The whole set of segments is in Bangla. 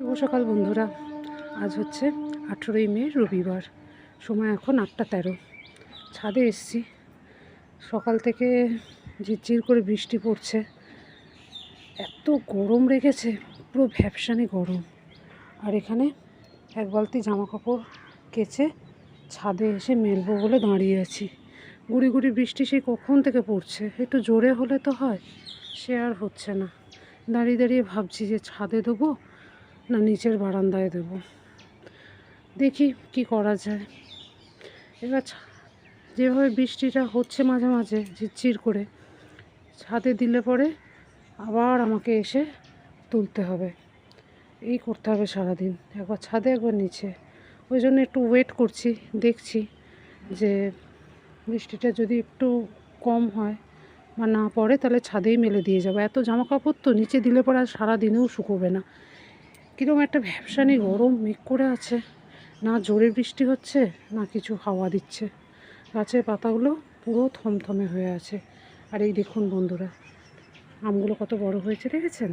শুভ সকাল, বন্ধুরা। আজ হচ্ছে আঠেরোই মে, রবিবার। সময় এখন আটটা তেরো। ছাদে এসছি। সকাল থেকে ঝিরঝির করে বৃষ্টি পড়ছে। এত গরম রেখেছে পুরো ভ্যাপসানি গরম। আর এখানে এক বালতি জামা কাপড় কেচে ছাদে এসে মেলবো বলে দাঁড়িয়ে আছি। গুড়ি গুড়ি বৃষ্টি সেই কখন থেকে পড়ছে? একটু জোরে হলে তো হয়, সে আর হচ্ছে না। দাঁড়িয়ে দাঁড়িয়ে ভাবছি যে ছাদে দেবো না, নিচের বারান্দায় দেবো। দেখি কি করা যায়। এবার যেভাবে বৃষ্টিটা হচ্ছে মাঝে মাঝে, ঝিরঝির করে, ছাদে দিলে পরে আবার আমাকে এসে তুলতে হবে। এই করতে হবে সারাদিন। একবার ছাদে, একবার নিচে। ওই জন্য একটু ওয়েট করছি, দেখছি যে বৃষ্টিটা যদি একটু কম হয় বা না পড়ে, তাহলে ছাদেই মেলে দিয়ে যাব। এত জামা কাপড় তো নিচে দিলে পরে আর সারাদিনেও শুকোবে না। কীরকম একটা ভ্যাবসানি গরম মেঘ করে আছে। না জোরে বৃষ্টি হচ্ছে, না কিছু হাওয়া দিচ্ছে। গাছের পাতাগুলো পুরো থমথমে হয়ে আছে। আর এই দেখুন বন্ধুরা, আমগুলো কত বড় হয়েছে, দেখেছেন?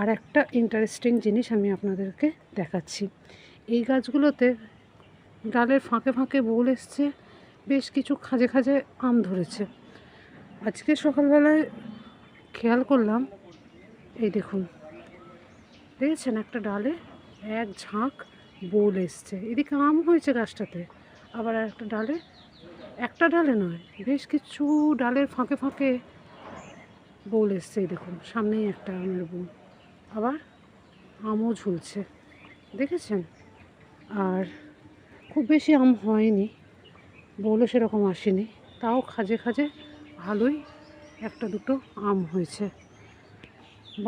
আর একটা ইন্টারেস্টিং জিনিস আমি আপনাদেরকে দেখাচ্ছি। এই গাছগুলোতে ডালের ফাঁকে ফাঁকে বোল এসছে, বেশ কিছু খাজে খাজে আম ধরেছে। আজকে সকালবেলায় খেয়াল করলাম, এই দেখুন দেখেছেন একটা ডালে এক ঝাঁক বোল এসছে। এদিকে আম হয়েছে গাছটাতে, আবার একটা ডালে একটা ডালে নয়, বেশ কিছু ডালের ফাঁকে ফাঁকে বোল এসছে দেখুন, সামনেই একটা আমের বোল। আবার আমও ঝুলছে, দেখেছেন? আর খুব বেশি আম হয়নি, বোলও সেরকম আসেনি, তাও খাজে খাজে ভালোই একটা দুটো আম হয়েছে।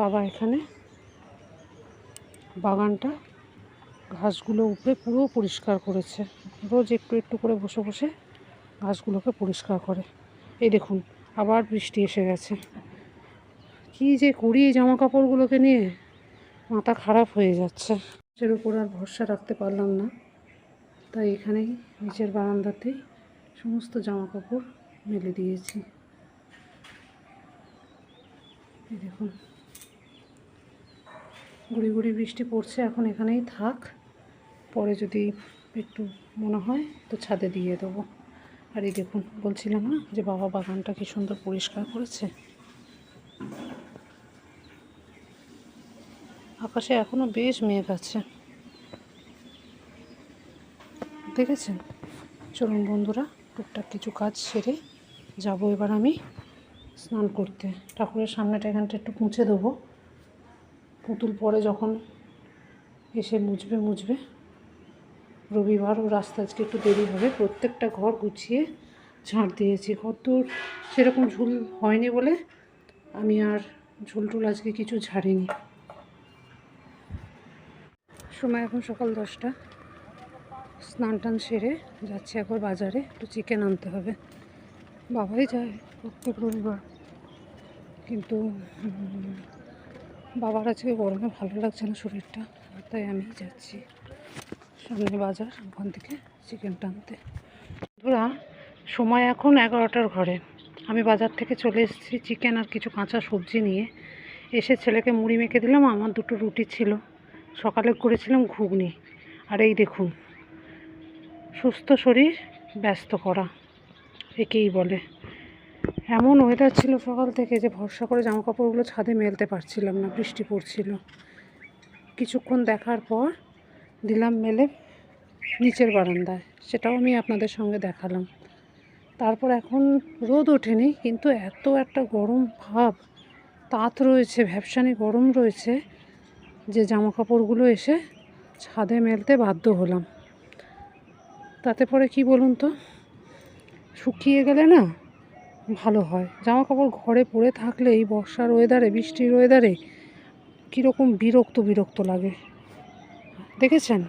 বাবা এখানে বাগানটা ঘাসগুলো উপরে পুরো পরিষ্কার করেছে। রোজ একটু একটু করে বসে বসে ঘাসগুলোকে পরিষ্কার করে। এই দেখুন, আবার বৃষ্টি এসে গেছে। কী যে করি এই জামা কাপড়গুলোকে নিয়ে? মাথা খারাপ হয়ে যাচ্ছে। এর উপর আর ভরসা রাখতে পারলাম না। তাই এখানেই নিচের বারান্দাতেই সমস্ত জামা কাপড় মেলে দিয়েছি। দেখুন। গুড়ি গুড়ি বৃষ্টি পড়ছে, এখন এখানেই থাক। পরে যদি একটু মনে হয় তো ছাদে দিয়ে দেবো। আর এই দেখুন, বলছিলাম না যে বাবা বাগানটা কি সুন্দর পরিষ্কার করেছে? আকাশে এখনও বেশ মেঘ আছে। দেখেছেন? চলুন বন্ধুরা, টুকটাক কিছু কাজ সেরে যাব এবার আমি স্নান করতে। ঠাকুরের সামনেটা এখানটা একটু মুছে দেবো। পুতুল পরে যখন এসে মুছবে মুছবে। রবিবার ও রাস্তা আজকে একটু দেরি হবে। প্রত্যেকটা ঘর গুছিয়ে ঝাঁট দিয়েছি। ঘর তো সেরকম ঝুল হয়নি বলে আমি আর ঝুল টুল আজকে কিছু ঝাড়িনি। সময় এখন সকাল দশটা। স্নান টান সেরে যাচ্ছি এখন বাজারে। একটু চিকেন আনতে হবে। বাবাই যায় প্রত্যেক রবিবার। কিন্তু বাবার আজকে গরমে ভালো লাগছে না শরীরটা, তাই আমি যাচ্ছি সামনে বাজার, ওখান থেকে চিকেন টানতে বন্ধুরা, সময় এখন এগারোটার ঘরে। আমি বাজার থেকে চলে এসেছি চিকেন আর কিছু কাঁচা সবজি নিয়ে। এসে ছেলেকে মুড়ি মেখে দিলাম, আমার দুটো রুটি ছিল। সকালে করেছিলাম ঘুগনি। আর এই দেখুন, সুস্থ শরীর, ব্যস্ত করা, একেই বলে। এমন ওয়েদার ছিল সকাল থেকে যে ভরসা করে জামা কাপড়গুলো ছাদে মেলতে পারছিলাম না, বৃষ্টি পড়ছিল। কিছুক্ষণ দেখার পর দিলাম মেলে নিচের বারান্দায়, সেটাও আমি আপনাদের সঙ্গে দেখালাম। তারপর এখন রোদ ওঠেনি, কিন্তু এত একটা গরম ভাব, তাত রয়েছে ভ্যাপসানি গরম রয়েছে, যে জামা কাপড়গুলো এসে ছাদে মেলতে বাধ্য হলাম। তাতে পরে কি বলুন তো, শুকিয়ে গেলে না ভালো হয়। জামা কাপড় ঘরে পরে থাকলে এই বর্ষার ওয়েদারে বৃষ্টির ওয়েদারে কীরকম বিরক্ত বিরক্ত লাগে। দেখেছেন?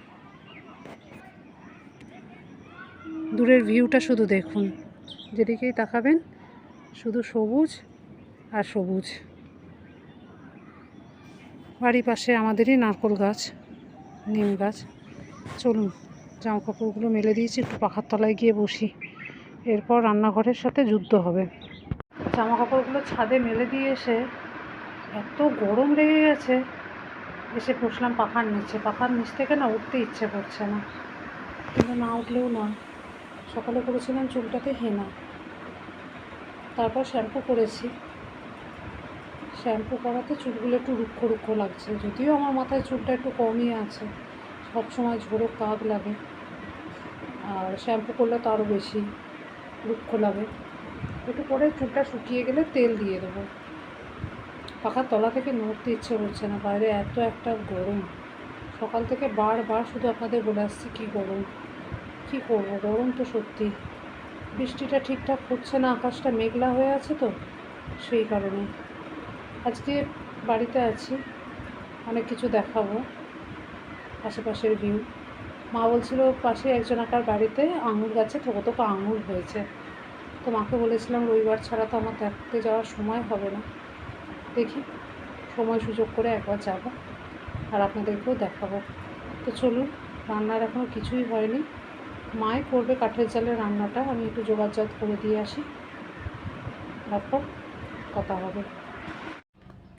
দূরের ভিউটা শুধু দেখুন। যেদিকেই তাকাবেন, শুধু সবুজ আর সবুজ। বাড়ির পাশে আমাদেরই নারকোল গাছ, নিম গাছ। চলুন জামা কাপড়গুলো মেলে দিয়েছি, একটু পাখার তলায় গিয়ে বসি। এরপর রান্নাঘরের সাথে যুদ্ধ হবে। জামা কাপড়গুলো ছাদে মেলে দিয়ে এসে এত গরম লেগে গেছে, এসে বসলাম পাখার নিচে। পাখার নিচ থেকে না উঠতে ইচ্ছে করছে না। কিন্তু না উঠলেও নয়। সকালে করেছিলাম চুলটাতে হেনা। তারপর শ্যাম্পু করেছি। শ্যাম্পু করাতে চুলগুলো একটু রুক্ষ রুক্ষ লাগছে। যদিও আমার মাথায় চুলটা একটু কমই আছে। সব সময় ঝোড়ো কাক লাগে। আর শ্যাম্পু করলে তো আরও বেশি। রুক্ষ লাগে একটু পরে চুলটা শুকিয়ে গেলে তেল দিয়ে দেবো। পাখার তলা থেকে নড়তে ইচ্ছে করছে না, বাইরে এত একটা গরম। সকাল থেকে বারবার শুধু আপনাদের বলে আসছি, কী গরম? কী করব? গরম তো সত্যি। বৃষ্টিটা ঠিকঠাক হচ্ছে না, আকাশটা মেঘলা হয়ে আছে তো, সেই কারণে। আজকে বাড়িতে আছি, অনেক কিছু দেখাবো, আশেপাশের ভিউ মা বলছিল, পাশে একজনাকার বাড়িতে আঙুর গাছে থোকো থোকো আঙুর হয়েছে। তো মাকে বলেছিলাম, রবিবার ছাড়া তো আমার দেখতে যাওয়ার সময় হবে না। দেখি, সময় সুযোগ করে একবার যাব আর আপনাদেরকেও দেখাবো। তো চলুন, রান্নার এখনও কিছুই হয়নি। মাই করবে কাঠের জালে রান্নাটা, আমি একটু যোগাযোগ করে দিয়ে আসি। তারপর কথা হবে।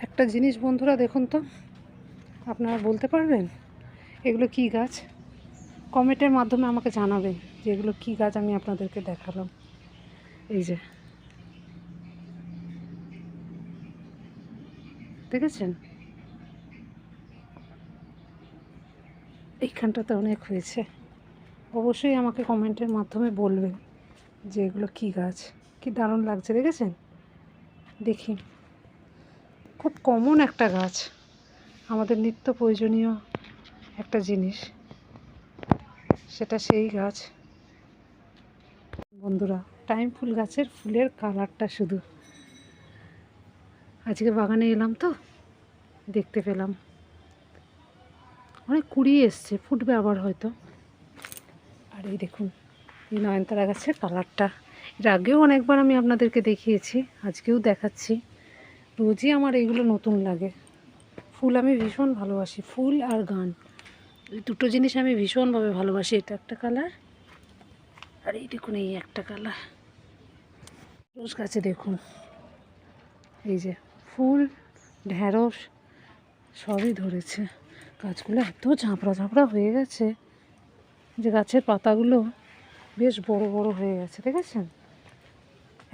একটা জিনিস বন্ধুরা দেখুন তো, আপনারা বলতে পারবেন? এগুলো কী গাছ? কমেন্টের মাধ্যমে আমাকে জানাবেন যে এগুলো কী গাছ আমি আপনাদেরকে দেখালাম। এই যে। দেখেছেন? এইখানটাতে অনেক হয়েছে। অবশ্যই আমাকে কমেন্টের মাধ্যমে বলবেন যে এগুলো কী গাছ। কি দারুণ লাগছে, দেখেছেন? দেখি। খুব কমন একটা গাছ। আমাদের নিত্য প্রয়োজনীয় একটা জিনিস। সেটা সেই গাছ। বন্ধুরা, টাইম ফুল গাছের ফুলের কালারটা শুধু। আজকে বাগানে এলাম তো, দেখতে পেলাম। অনেক কুড়ি এসছে, ফুটবে আবার হয়তো। আর এই দেখুন, এই নয়নতারা গাছের কালারটা। এর আগেও অনেকবার আমি আপনাদেরকে দেখিয়েছি, আজকেও দেখাচ্ছি। রোজই আমার এইগুলো নতুন লাগে। ফুল আমি ভীষণ ভালোবাসি, ফুল আর গান। দুটো জিনিস আমি ভীষণভাবে ভালোবাসি, এটা একটা কালার আর এই দেখুন, এই একটা কালার। রোজ গাছে দেখুন, এই যে ফুল, ঢ্যাঁড়স সবই ধরেছে। গাছগুলো এত ঝাঁপড়া ঝাঁপড়া হয়ে গেছে যে গাছের পাতাগুলো বেশ বড় বড় হয়ে গেছে, দেখেছেন?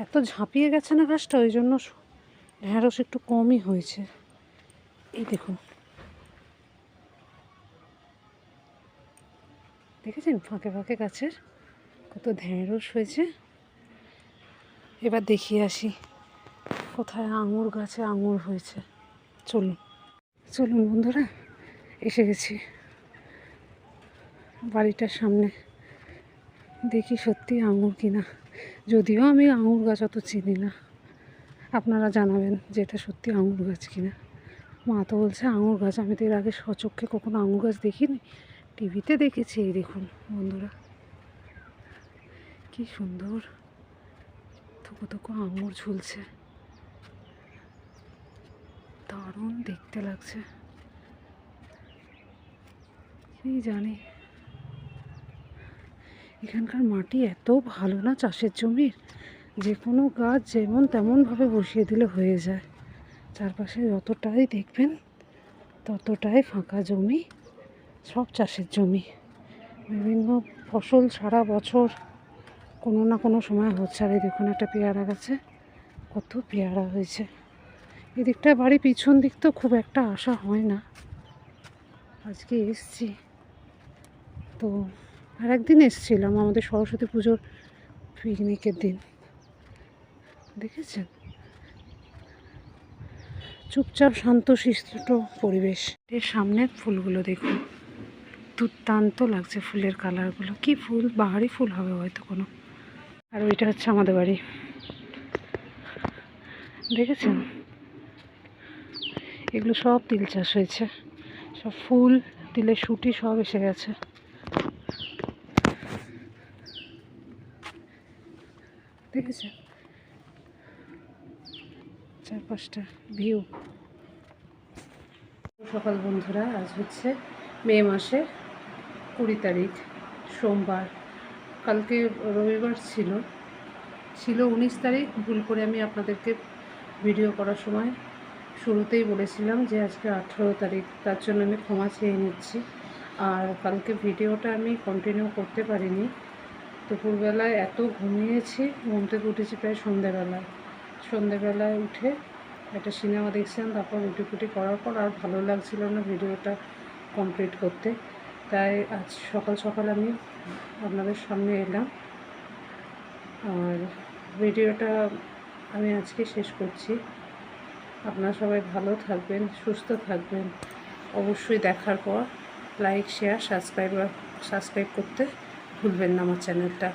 এত ঝাঁপিয়ে গেছে না গাছটা, ওই জন্য ঢ্যাঁড়স একটু কমই হয়েছে। এই দেখুন দেখেছেন ফাঁকে ফাঁকে গাছের কত ঢ্যাঁড়স হয়েছে? এবার দেখিয়ে আসি কোথায় আঙুর গাছে আঙুর হয়েছে। চলুন চলুন বন্ধুরা, এসে গেছি। বাড়িটার সামনে দেখি সত্যি আঙুর কিনা। যদিও আমি আঙুর গাছ অত চিনি না। আপনারা জানাবেন যে এটা সত্যি আঙুর গাছ কিনা। মা তো বলছে, আঙুর গাছ, আমি তো এর আগে সচক্ষে কখনো আঙুর গাছ দেখিনি। টিভিতে দেখেছি, এই দেখুন বন্ধুরা। কি সুন্দর। থুকো থুকো আঙুর ঝুলছে। দারুণ দেখতে লাগছে। কি জানি? এখানকার মাটি এত ভালো না চাষের জমির? যে কোনো গাছ যেমন তেমনভাবে বসিয়ে দিলে হয়ে যায়। চারপাশে যতটাই দেখবেন, ততটাই ফাঁকা জমি। সব চাষের জমি। বিভিন্ন ফসল সারা বছর কোনো না কোনো সময় হচ্ছে। আর এই দেখুন একটা পেয়ারা গাছে, কত পেয়ারা হয়েছে। এদিকটা বাড়ি পিছন দিক তো খুব একটা আশা হয় না। আজকে এসছি। তো আর একদিন এসছিলাম আমাদের সরস্বতী পুজোর পিকনিকের দিন। দেখেছেন? চুপচাপ শান্ত, শিষ্ট পরিবেশ। এর সামনের ফুলগুলো দেখুন। দুর্দান্ত লাগছে ফুলের কালারগুলো। কি ফুল? বাহারি ফুল হবে হয়তো কোনো। আর ওইটা হচ্ছে আমাদের বাড়ি। দেখেছেন? এগুলো সব তিল চাষ হয়েছে। সব ফুল, তিলের শুটি সব এসে গেছে। দেখেছেন? চার পাঁচটা ভিউ সকাল বন্ধুরা, আজ হচ্ছে মে মাসের কুড়ি তারিখ, সোমবার। কালকে রবিবার ছিল। ছিল উনিশ তারিখ, ভুল করে আমি আপনাদেরকে ভিডিও করার সময় শুরুতেই বলেছিলাম যে আজকে আঠেরো তারিখ, তার জন্য আমি ক্ষমা চেয়ে নিচ্ছি। আর কালকে ভিডিওটা আমি কন্টিনিউ করতে পারিনি। দুপুরবেলায় এত ঘুমিয়েছি, ঘুম থেকে উঠেছি প্রায় সন্ধেবেলায়। সন্ধেবেলায় উঠে একটা সিনেমা দেখছিলাম, তারপর ফুটি করার পর আর ভালো লাগছিল না ভিডিওটা কমপ্লিট করতে। তাই আজ সকাল সকাল আমি আপনাদের সামনে এলাম। আর ভিডিওটা আমি আজকে শেষ করছি। আপনারা সবাই ভালো থাকবেন, সুস্থ থাকবেন। অবশ্যই দেখার পর লাইক শেয়ার সাবস্ক্রাইব সাবস্ক্রাইব করতে ভুলবেন না আমার চ্যানেলটা।